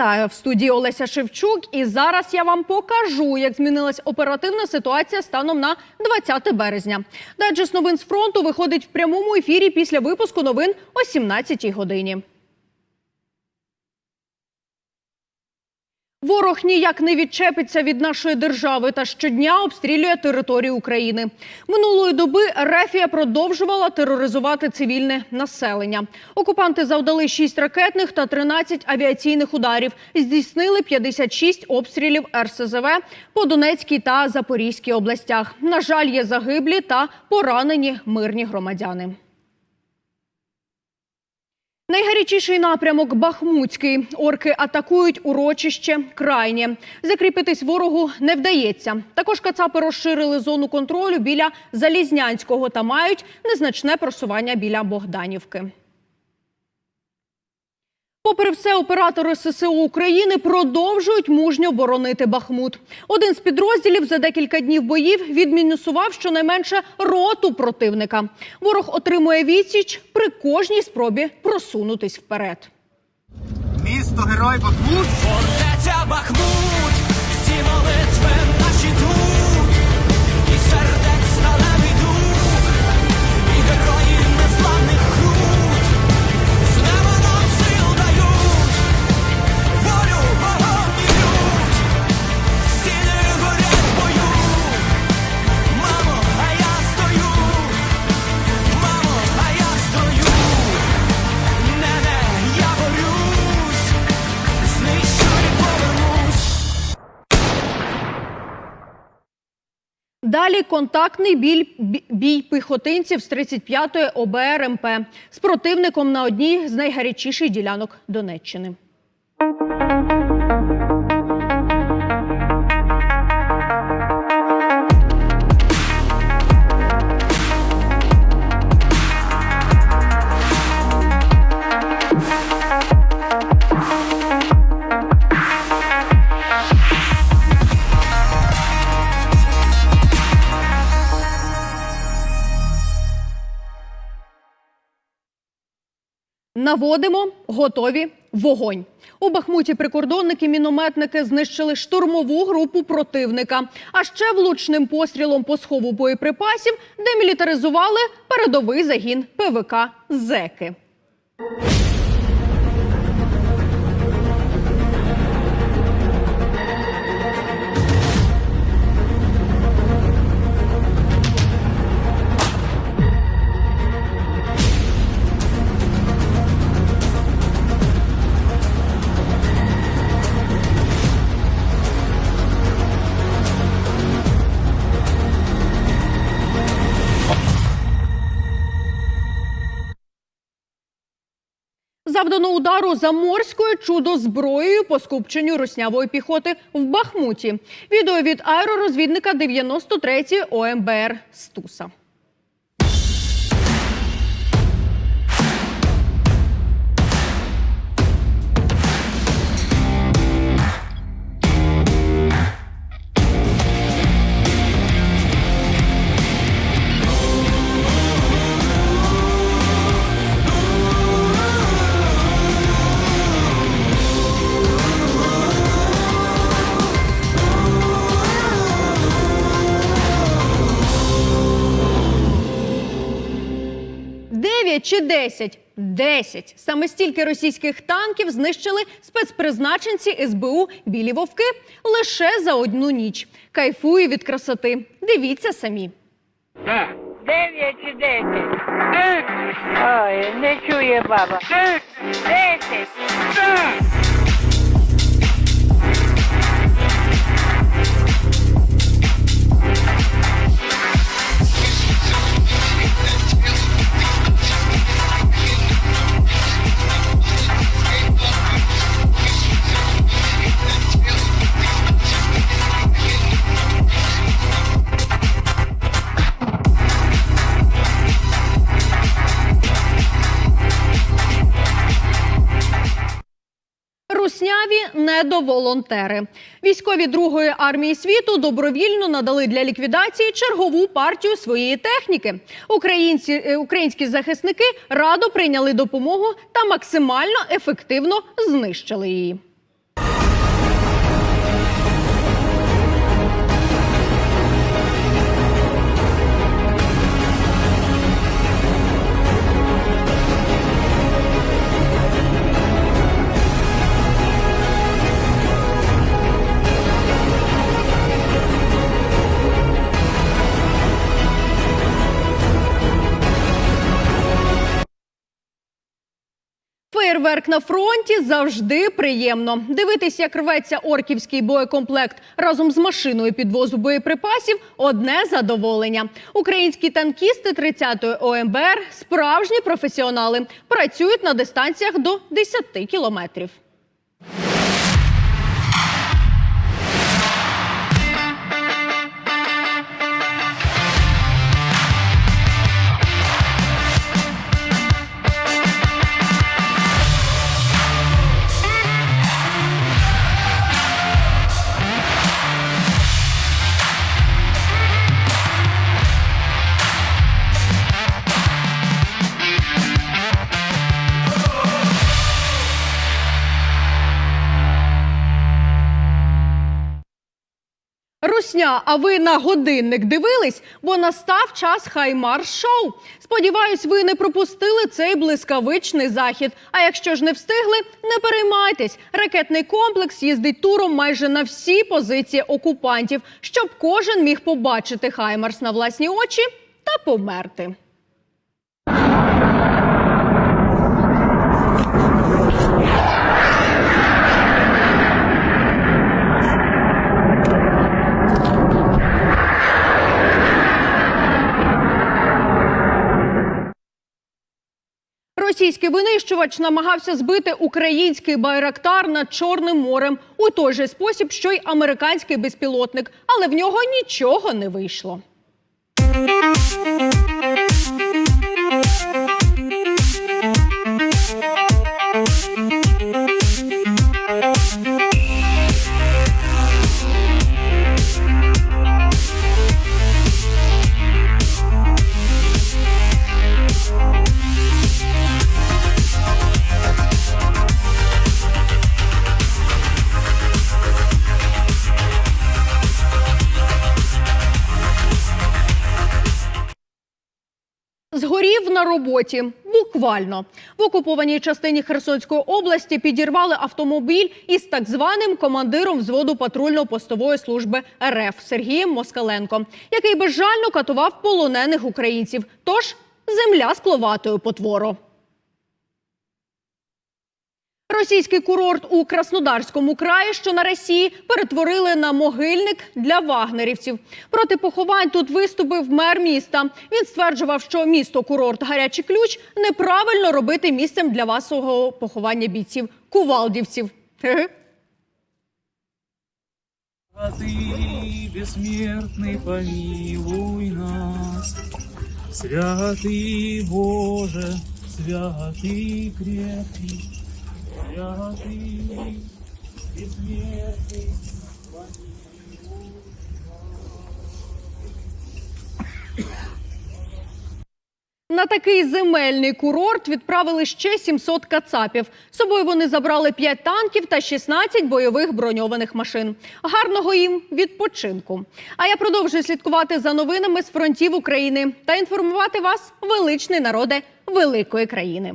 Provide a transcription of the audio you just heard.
Вітаю в студії Олеся Шевчук. І зараз я вам покажу, як змінилась оперативна ситуація станом на 20 березня. Дайджест новин з фронту виходить в прямому ефірі після випуску новин о 17 годині. Ворог ніяк не відчепиться від нашої держави та щодня обстрілює територію України. Минулої доби Рефія продовжувала тероризувати цивільне населення. Окупанти завдали 6 ракетних та 13 авіаційних ударів. Здійснили 56 обстрілів РСЗВ по Донецькій та Запорізькій областях. На жаль, є загиблі та поранені мирні громадяни. Найгарячіший напрямок Бахмутський. Орки атакують урочище крайнє. Закріпитись ворогу не вдається. Також кацапи розширили зону контролю біля Залізнянського та мають незначне просування біля Богданівки. Попри все, оператори ССУ України продовжують мужньо боронити Бахмут. Один з підрозділів за декілька днів боїв відмінусував щонайменше роту противника. Ворог отримує відсіч при кожній спробі просунутись вперед. Місто Герой Бахмут. Фортеця Бахмут, Далі контактний біль, бій піхотинців з 35-ї ОБРМП з противником на одній з найгарячіших ділянок Донеччини. Наводимо, готові, вогонь. У Бахмуті прикордонники мінометники знищили штурмову групу противника. А ще влучним пострілом по схову боєприпасів демілітаризували передовий загін ПВК Зеки. Завдано удару заморською чудо-зброєю по скупченню руснявої піхоти в Бахмуті. Відео від аеророзвідника 93-ї ОМБР Стуса. Дев'ять чи десять? Десять. Саме стільки російських танків знищили спецпризначенці СБУ Білі Вовки лише за одну ніч. Кайфую від красоти. Дивіться самі. Дев'ять чи десять? Ой, не чує баба. Десять. Русняві недоволонтери. Військові Другої армії світу добровільно надали для ліквідації чергову партію своєї техніки. Українці, е, українські захисники радо прийняли допомогу та максимально ефективно знищили її. Феєрверк на фронті завжди приємно. Дивитись, як рветься орківський боєкомплект разом з машиною підвозу боєприпасів одне задоволення. Українські танкісти 30-ї ОМБР справжні професіонали. Працюють на дистанціях до 10 кілометрів. Русня, а ви на годинник дивились? Бо настав час хаймар шоу. Сподіваюсь, ви не пропустили цей блискавичний захід. А якщо ж не встигли, не переймайтесь. Ракетний комплекс їздить туром майже на всі позиції окупантів, щоб кожен міг побачити хаймарс на власні очі та померти. Російський винищувач намагався збити український байрактар над Чорним морем у той же спосіб, що й американський безпілотник, але в нього нічого не вийшло. Згорів на роботі. Буквально в окупованій частині Херсонської області підірвали автомобіль із так званим командиром взводу патрульно-постової служби РФ Сергієм Москаленко, який безжально катував полонених українців. Тож земля скловатою потвору. Російський курорт у Краснодарському краї, що на Росії, перетворили на могильник для вагнерівців. Проти поховань тут виступив мер міста. Він стверджував, що місто курорт Гарячий ключ неправильно робити місцем для масового поховання бійців кувалдівців. Хе-хе. А ты, бессмертный, помилуй нас. Святый Боже, святый крепкий, На такий земельний курорт відправили ще 700 кацапів. З собою вони забрали 5 танків та 16 бойових броньованих машин. Гарного їм відпочинку. А я продовжую слідкувати за новинами з фронтів України та інформувати вас, величний народе великої країни.